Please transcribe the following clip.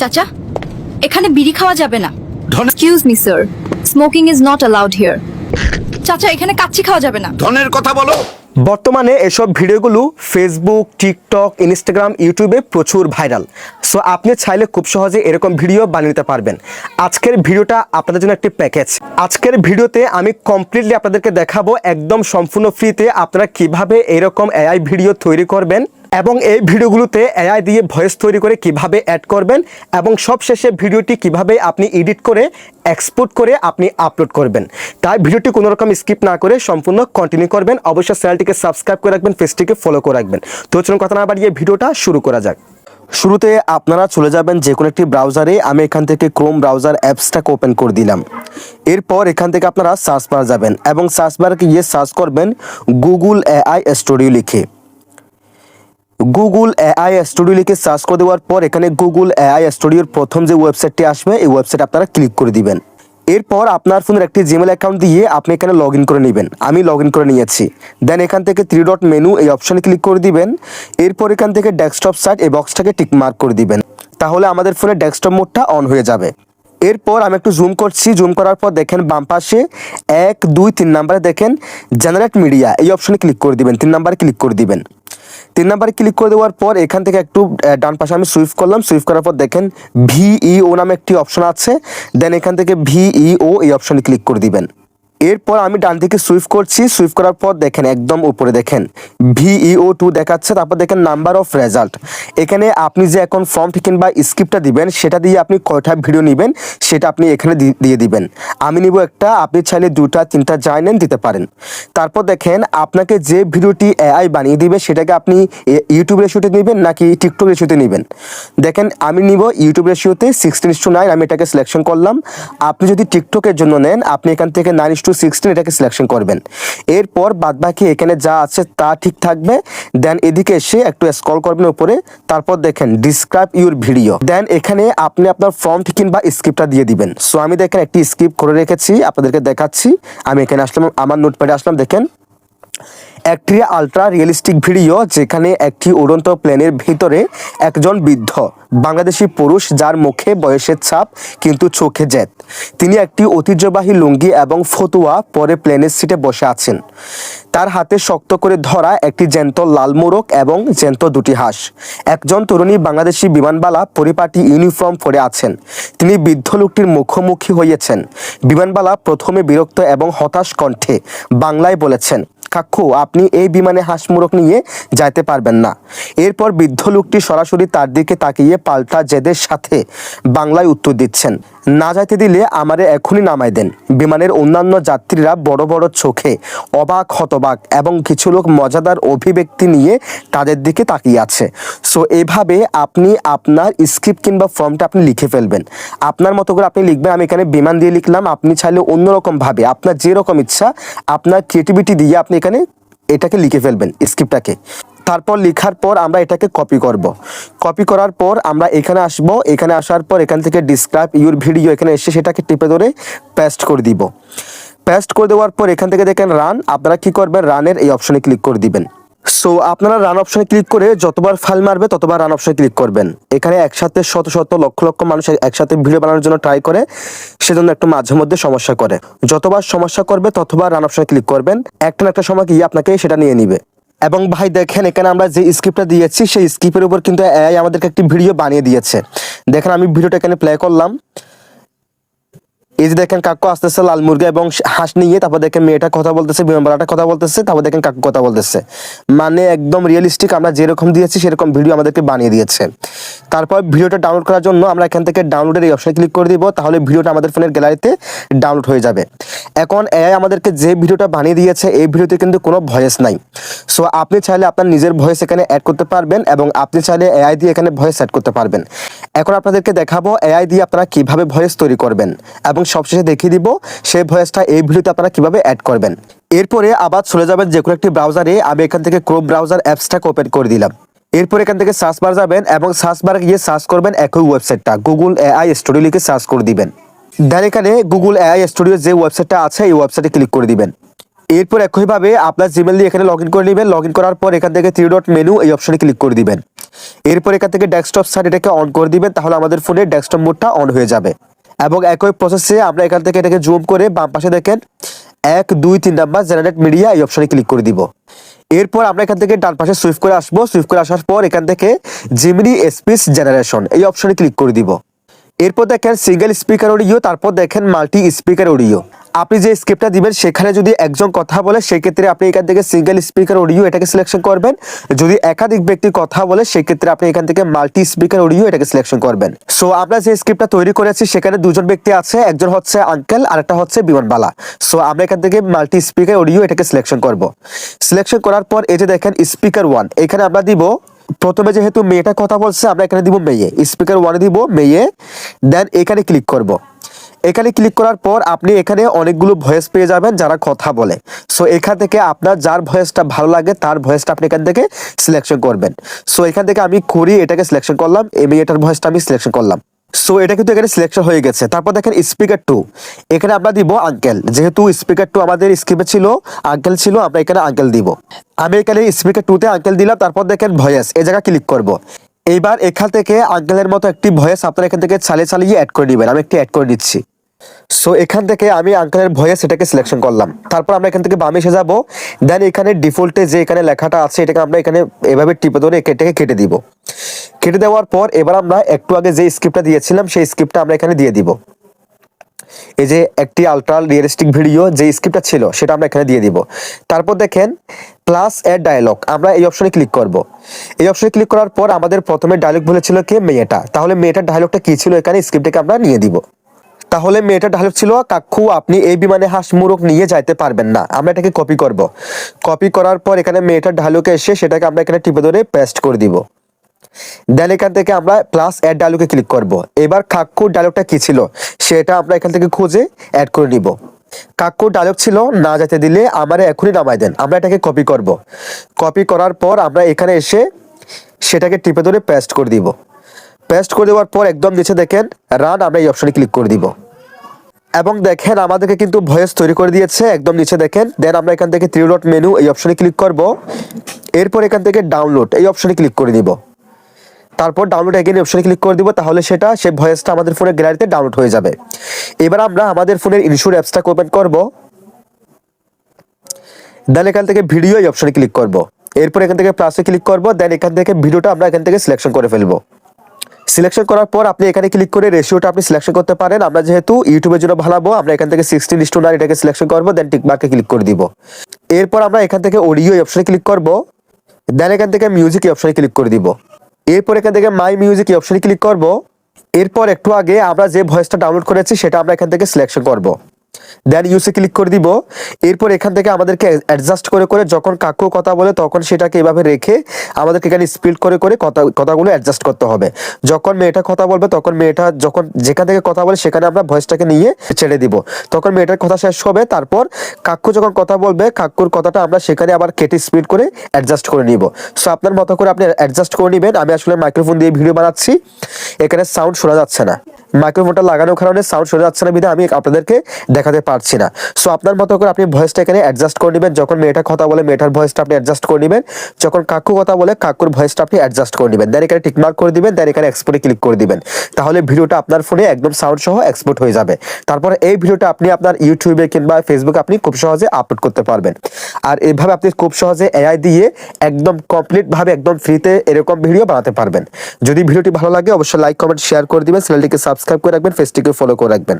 চাচা এখানে বিড়ি খাওয়া যাবে না। ধন excuse me sir smoking is not allowed here চাচা এখানে কাচ্চি খাওয়া যাবে না। ধনের কথা বলো। বর্তমানে এসব ভিডিওগুলো ফেসবুক টিকটক ইনস্টাগ্রাম ইউটিউবে প্রচুর ভাইরাল সো আপনি চাইলে খুব সহজে এরকম ভিডিও বানিয়ে নিতে পারবেন। আজকের ভিডিওটা আপনাদের জন্য একটি প্যাকেজ আজকের ভিডিওতে আমি কমপ্লিটলি আপনাদেরকে দেখাবো একদম সম্পূর্ণ ফ্রিতে আপনারা কীভাবে এরকম এআই ভিডিও তৈরি করবেন। এবং এই ভিডিওগুলোতে এআই দিয়ে ভয়েস তৈরি করে কীভাবে অ্যাড করবেন এবং সবশেষে ভিডিওটি কীভাবে আপনি এডিট করে এক্সপোর্ট করে আপনি আপলোড করবেন। তাই ভিডিওটি কোনো রকম স্কিপ না করে সম্পূর্ণ কন্টিনিউ করবেন। অবশ্যই চ্যানেলটিকে সাবস্ক্রাইব করে রাখবেন পেজটিকে ফলো করে রাখবেন। তো চলুন কথা না বাড়িয়ে ভিডিওটা শুরু করা যাক। শুরুতে আপনারা চলে যাবেন যে কোনো একটি ব্রাউজারে আমি এখান থেকে ক্রোম ব্রাউজার অ্যাপসটাকে ওপেন করে দিলাম। এরপর এখান থেকে আপনারা সার্চ বার যাবেন এবং সার্চ বারে গিয়ে সার্চ করবেন গুগল এআই স্টুডিও লিখে। গুগল এআই স্টুডিও লিখে সার্চ করে দেওয়ার পর এখানে গুগল এআই স্টুডিওর প্রথম যে ওয়েবসাইটটি আসবে, এই ওয়েবসাইট আপনারা ক্লিক করে দিবেন। এরপর আপনার ফোনের একটি জিমেল অ্যাকাউন্ট দিয়ে আপনি এখানে লগ করে নেবেন। আমি লগ করে নিয়েছি। দেন এখান থেকে থ্রি ডট মেনু এই অপশানে ক্লিক করে দিবেন। এরপর এখান থেকে ডেস্কটপ সাইট এই বক্সটাকে টিক মার্ক করে দিবেন। তাহলে আমাদের ফোনে ডেস্কটপ মোডটা অন হয়ে যাবে। এরপর আমি একটু জুম করছি। জুম করার পর দেখেন বাম পাশে এক, দুই, তিন নাম্বারে দেখেন জেনারেট মিডিয়া এই অপশানে ক্লিক করে দিবেন। তিন নাম্বারে ক্লিক করে দিবেন। তিন নাম্বারে ক্লিক করে দেওয়ার পর এখান থেকে একটু ডান পাশে আমি সুইফ করলাম। সুইফ করার পর দেখেন ভিইও নামে একটি অপশন আছে। দেন এখান থেকে ভিইও এই অপশনে ক্লিক করে দিবেন। এরপর আমি ডান দিকে সুইফট করছি সুইফট করার পর দেখেন একদম উপরে দেখেন ভিইও টু দেখাচ্ছে, তারপর দেখেন নাম্বার অফ রেজাল্ট এখানে আপনি যে এখন ফর্মটি কিংবা স্ক্রিপ্টটা দিবেন, সেটা দিয়ে আপনি কয়টা ভিডিও নেবেন, সেটা আপনি এখানে দিয়ে দিবেন। আমি নিব একটা, আপনি চাইলে দুটা তিনটা যাই নেন দিতে পারেন। তারপর দেখেন, আপনাকে যে ভিডিওটি এআই বানিয়ে দিবে, সেটাকে আপনি ইউটিউব রেশিওতে নেবেন নাকি টিকটক রেশিওতে নেবেন? দেখেন, আমি নিব ইউটিউব রেশিওতে সিক্সটিন টু নাইন আমি এটাকে সিলেকশন করলাম। আপনি যদি টিকটকের জন্য নেন, আপনি এখান থেকে নাইন টু সিক্সটিন এটাকে সিলেকশন করবেন। এরপর বাদবাকি এখানে যা আছে তা ঠিক থাকবে। দেন এদিকে এসে একটু স্ক্রল করবেন উপরে। তারপর দেখেন ডিসক্রাইব ইউর ভিডিও দেন এখানে আপনি আপনার ফর্ম কিংবা স্ক্রিপ্টটা দিয়ে দিবেন। সো আমি দেখেন একটি স্ক্রিপ্ট করে রেখেছি, আপনাদেরকে দেখাচ্ছি। আমি এখানে আসলাম, আমার নোটপ্যাডে আসলাম, দেখেন। একটি আলট্রা রিয়েলিস্টিক ভিডিও যেখানে একটি উড়ন্ত প্লেনের ভিতরে একজন বৃদ্ধ, বাংলাদেশি পুরুষ যার মুখে বয়সের ছাপ কিন্তু চোখে জেদ। তিনি একটি ঐতিহ্যবাহী লুঙ্গি এবং ফতুয়া পরে প্লেনের সিটে বসে আছেন। তার হাতে শক্ত করে ধরা একটি জ্যান্ত লাল মোরক এবং জ্যান্ত দুটি হাঁস। একজন তরুণী বাংলাদেশি বিমানবালা পরিপাটি ইউনিফর্ম পরে আছেন। তিনি বৃদ্ধ লোকটির মুখোমুখি হয়েছেন বিমানবালা প্রথমে বিরক্ত এবং হতাশ কণ্ঠে বাংলায় বলেছেন কাকু আপনি এই বিমানে হাঁস হাঁসমুরক নিয়ে যাইতে পারবেন না। এরপর বৃদ্ধ লোকটি সরাসরি তার দিকে তাকিয়ে পাল্টা জেদের সাথে বাংলায় উত্তর দিচ্ছেন। না যাইতে দিলে আমারে এখনই নামাই দেন। বিমানের অন্যান্য যাত্রীরা বড় বড় চোখে অবাক, হতবাক এবং কিছু লোক মজাদার অভিব্যক্তি নিয়ে তাদের দিকে তাকিয়ে আছে। সো, এভাবে আপনি আপনার স্ক্রিপ্ট কিংবা ফর্মটা আপনি লিখে ফেলবেন। আপনার মতো করে আপনি লিখবেন, আমি এখানে বিমান দিয়ে লিখলাম, আপনি চাইলে অন্যরকম ভাবে আপনার যেরকম ইচ্ছা, আপনার ক্রিয়েটিভিটি দিয়ে আপনি এখানে এটাকে লিখে ফেলবেন, স্ক্রিপ্টটাকে। তারপর লেখার পর আমরা এটাকে কপি করব। কপি করার পর আমরা এখানে আসব, এখানে আসার পর এখান থেকে ডিসক্রাইব ইউর ভিডিও এখানে এসে সেটাকে টিপে ধরে পেস্ট করে দিব। পেস্ট করে দেওয়ার পর এখান থেকে দেখেন রান আপনারা কি করবেন রানের এই অপশনে ক্লিক করে দিবেন। সো আপনারা রান অপশনে ক্লিক করে যতবার ফাইল মারবে ততবার রান অপশনে ক্লিক করবেন। এখানে একসাথে শত শত লক্ষ লক্ষ মানুষ একসাথে ভিডিও বানানোর জন্য ট্রাই করে, সেজন্য একটু মাঝে মধ্যে সমস্যা করে। যতবার সমস্যা করবে ততবার রান অপশনে ক্লিক করবেন। একটা না একটা সময় গিয়ে আপনাকে সেটা নিয়ে নিবে। এবং ভাই, দেখেন, এখানে আমরা যে স্ক্রিপ্টটা দিয়েছি, সেই স্ক্রিপ্টের উপর কিন্তু এআই আমাদেরকে একটি ভিডিও বানিয়ে দিয়েছে। দেখেন, আমি ভিডিওটা এখানে প্লে করলাম। এই যে দেখেন কাকু আসতেছে লাল মুরগা এবং হাঁস নিয়ে, তারপর দেখেন মেয়েটা কথা বলতেছে বিমানবালাটা কথা বলতেছে, তারপর দেখেন কাকু কথা বলতেছে। মানে একদম রিয়েলিস্টিক আমরা যেরকম দিয়েছি, সেরকম ভিডিও আমাদেরকে বানিয়ে দিয়েছে। তারপর ভিডিওটা ডাউনলোড করার জন্য আমরা এখান থেকে ডাউনলোডের এই অপশনে ক্লিক করে দিব, তাহলে ভিডিওটা আমাদের ফোনের গ্যালারিতে ডাউনলোড হয়ে যাবে। এখন এআই আমাদেরকে যে ভিডিওটা বানিয়ে দিয়েছে, এই ভিডিওতে কিন্তু কোনো ভয়েস নাই। সো আপনি চাইলে আপনার নিজের ভয়েস এখানে অ্যাড করতে পারবেন এবং আপনি চাইলে এআই দিয়ে এখানে ভয়েস অ্যাড করতে পারবেন। এখন আপনাদেরকে দেখাবো এআই দিয়ে আপনারা কীভাবে ভয়েস তৈরি করবেন এবং সবশেষে দেখিয়ে দিব সেই ভয়েসটা এই ভিডিওতে আপনারা কীভাবে অ্যাড করবেন। এরপরে আবার চলে যাবেন যে কোনো একটি ব্রাউজারে আমি এখান থেকে ক্রোম ব্রাউজার অ্যাপসটাকে ওপেন করে দিলাম। এরপর এখান থেকে সার্চ বার যাবেন এবং সার্চ বারে গিয়ে সার্চ করবেন একই ওয়েবসাইটটা গুগল এআই স্টুডিও লিখে সার্চ করে দিবেন। দেন এখানে গুগল এআই স্টুডিও যে ওয়েবসাইটটা আছে, এই ওয়েবসাইটে ক্লিক করে দিবেন। এরপর একইভাবে আপনার জিমেল দিয়ে এখানে লগ ইন করে নেবেন। লগ ইন করার পর এখান থেকে থ্রি ডট মেনু এই অপশনে ক্লিক করে দিবেন। এরপর এখান থেকে ডেস্কটপ সাইড এটাকে অন করে দিবেন, তাহলে আমাদের ফোনে ডেস্কটপ মোডটা অন হয়ে যাবে। এবং একই প্রসেসে আমরা এখান থেকে এটাকে জুম করে বাম পাশে দেখেন এক, দুই, তিন নাম্বার জেনারেট মিডিয়া এই অপশনে ক্লিক করে দিব। এরপর আমরা এখান থেকে ডান পাশে সুইফট করে আসব। সুইফট করে আসার পর এখান থেকে জিমিনি স্পিচ জেনারেশন এই অপশনে ক্লিক করে দিব। এরপর দেখেন সিঙ্গেল স্পিকার অডিও তারপর দেখেন মাল্টি স্পিকার অডিও আপনি যে স্ক্রিপ্টটা দিবেন, সেখানে যদি একজন কথা বলে, সেক্ষেত্রে আপনি এখান থেকে সিঙ্গেল স্পিকার অডিও এটাকে সিলেকশন করবেন। যদি একাধিক ব্যক্তি কথা বলে, সেক্ষেত্রে আপনি এখান থেকে মাল্টি স্পিকার অডিও এটাকে সিলেকশন করবেন। সো আমরা যে স্ক্রিপ্টটা তৈরি করেছি, সেখানে দুজন ব্যক্তি আছে, একজন হচ্ছে আঙ্কেল আর একটা হচ্ছে বিমানবালা। সো আমরা এখান থেকে মাল্টি স্পিকার অডিও এটাকে সিলেকশন করব। সিলেকশন করার পর, এই যে দেখেন স্পিকার ওয়ান এখানে আমরা দিব, প্রথমে যেহেতু মেয়েটা কথা বলছে, আমরা এখানে দিব মেয়ে। স্পিকার ওয়ানে দিব মেয়ে দেন এখানে ক্লিক করব। এখানে ক্লিক করার পর আপনি এখানে অনেকগুলো ভয়েস পেয়ে যাবেন যারা কথা বলে। সো এখান থেকে আপনার যার ভয়েসটা ভালো লাগে, তার ভয়েসটা আপনি এখান থেকে সিলেকশন করবেন। সো এখান থেকে আমি করি, এটাকে সিলেকশন করলাম এই মেয়েটার ভয়েসটা আমি সিলেকশন করলাম। সো এটা কিন্তু এখানে সিলেকশন হয়ে গেছে। তারপর দেখেন স্পিকার টু এখানে আমরা দিব আঙ্কেল যেহেতু স্পিকার টু আমাদের স্ক্রিপ্টে ছিল আঙ্কেল ছিল, আমরা এখানে আঙ্কেল দিব। আমি এখানে স্পিকার টুতে আঙ্কেল দিলাম, তারপর দেখেন ভয়েস এই জায়গা ক্লিক করব। এইবার এখান থেকে আঙ্কেলের মতো একটি ভয়েস আপনারা এখান থেকে চালিয়ে চালিয়ে অ্যাড করে নেবেন। আমি একটি অ্যাড করে দিচ্ছি সো এখান থেকে আমি আঙ্কেলের ভয়ে সেটাকে সিলেকশন করলাম। তারপর আমরা এখান থেকে বামে এসে যাব। দেন এখানে ডিফল্টে যে এখানে লেখাটা আছে, এটাকে আমরা এখানে এভাবে টিপে ধরে এটাকে কেটে দিব। কেটে দেওয়ার পর এবার আমরা একটু আগে যে স্ক্রিপ্টটা দিয়েছিলাম, সেই স্ক্রিপ্টটা আমরা এখানে দিয়ে দিব। এই যে একটি আলট্রা রিয়েলিস্টিক ভিডিও যে স্ক্রিপ্টটা ছিল, সেটা আমরা এখানে দিয়ে দিব। তারপর দেখেন প্লাস এড ডায়লগ আমরা এই অপশনে ক্লিক করব। এই অপশনে ক্লিক করার পর আমাদের প্রথমে ডায়লগ বলেছিল কে, মেয়েটা। তাহলে মেয়েটার ডায়লগটা কি ছিল এখানে? স্ক্রিপ্টটাকে আমরা নিয়ে দিব। তাহলে মেয়েটার ডায়লগ ছিল, কাকু, আপনি এই বিমানে হাঁস মুরগ নিয়ে যাইতে পারবেন না। আমরা এটাকে কপি করব। কপি করার পর এখানে মেয়েটার ডায়লগে এসে সেটাকে আমরা এখানে টিপে ধরে পেস্ট করে দিব। দেন এখান থেকে আমরা প্লাস অ্যাড ডায়লগে ক্লিক করব। এবার কাকুর ডায়লগটা কি ছিল, সেটা আমরা এখান থেকে খুঁজে অ্যাড করে নিব। কাকুর ডায়লগ ছিল, না যেতে দিলে আমারে এখনই নামাই দেন। আমরা এটাকে কপি করব। কপি করার পর আমরা এখানে এসে সেটাকে টিপে ধরে পেস্ট করে দিব। পেস্ট করে দেওয়ার পর একদম নিচে দেখেন রান আমরা এই অপশনে ক্লিক করে দিব। এবং দেখেন আমাদেরকে কিন্তু ভয়েস তৈরি করে দিয়েছে, একদম নিচে দেখেন। দেন আমরা এখান থেকে থ্রি ডট মেনু এই অপশনে ক্লিক করব। এরপর এখান থেকে ডাউনলোড এই অপশনে ক্লিক করে দিব তারপর ডাউনলোড এগেন অপশনে ক্লিক করে দিব, তাহলে সেটা সেই ভয়েসটা আমাদের ফোনের গ্যালারিতে ডাউনলোড হয়ে যাবে। এবার আমরা আমাদের ফোনের ইনস্যুর অ্যাপসটা ওপেন করব। দেন এখান থেকে ভিডিও এই অপশনে ক্লিক করব। এরপর এখান থেকে প্লাসে ক্লিক করব। দেন এখান থেকে ভিডিওটা আমরা এখান থেকে সিলেকশন করে ফেলব। সিলেকশন করার পর আপনি এখানে ক্লিক করে রেশিওটা আপনি সিলেকশন করতে পারেন। আমরা যেহেতু ইউটিউবের জন্য ভালাবো, আমরা এখান থেকে সিক্সটিন ইস্টু নাইন এটাকে সিলেকশন করব দেন টিকমার্কে ক্লিক করে দিব। এরপর আমরা এখান থেকে অডিও অপশনে ক্লিক করব দেন এখান থেকে মিউজিক অপশনে ক্লিক করে দিব। এরপর এখান থেকে মাই মিউজিক অপশনে ক্লিক করব। এরপর একটু আগে আমরা যে ভয়েসটা ডাউনলোড করেছি, সেটা আমরা এখান থেকে সিলেকশন করব। দেন ইউসে ক্লিক করে দিব। এরপর এখান থেকে আমাদেরকে অ্যাডজাস্ট করে করে যখন কাকু কথা বলে তখন সেটাকে এভাবে রেখে আমাদেরকে এখানে স্পিড করে করে কথা, কথাগুলো অ্যাডজাস্ট করতে হবে। যখন মেয়েটা কথা বলবে তখন মেয়েটা যখন যেখান থেকে কথা বলে সেখানে আমরা ভয়েসটাকে নিয়ে ছেড়ে দিব। তখন মেয়েটার কথা শেষ হবে, তারপর কাকু যখন কথা বলবে, কাকুর কথাটা আমরা সেখানে আবার কেটে স্পিড করে অ্যাডজাস্ট করে নিব। সো আপনার মতো করে আপনি অ্যাডজাস্ট করে নেবেন। আমি আসলে মাইক্রোফোন দিয়ে ভিডিও বানাচ্ছি। এখানে সাউন্ড শোনা যাচ্ছে না। মাইক্রোফোনটা লাগানোর কারণে সাউন্ড শোনা যাচ্ছে না বিধে আমি আপনাদেরকে দেখাতে পারছি না। সো আপনার মতো করে আপনি ভয়েসটা এখানে অ্যাডজাস্ট করে নেবেন। যখন মেয়েটা কথা বলে, মেয়েটার ভয়েসটা আপনি অ্যাডজাস্ট করে নেবেন। যখন কাকু কথা বলে, কাকুর ভয়েসটা আপনি অ্যাডজাস্ট করে নেবেন। দেন এখানে টিকমার্ক করে দিবেন দেন এখানে এক্সপোর্টে ক্লিক করে দিবেন। তাহলে ভিডিওটা আপনার ফোনে একদম সাউন্ড সহ এক্সপোর্ট হয়ে যাবে। তারপরে এই ভিডিওটা আপনি আপনার ইউটিউবে কিংবা ফেসবুকে আপনি খুব সহজে আপলোড করতে পারবেন। আর এভাবে আপনি খুব সহজে এআই দিয়ে একদম কমপ্লিট ভাবে, একদম ফ্রিতে এরকম ভিডিও বানাতে পারবেন। যদি ভিডিওটি ভালো লাগে, অবশ্যই লাইক কমেন্ট শেয়ার করে দিবেন। চ্যানেলটিকে সাবস্ক্রাইব করে রাখবেন ফেসটিকে ফলো করে রাখবেন।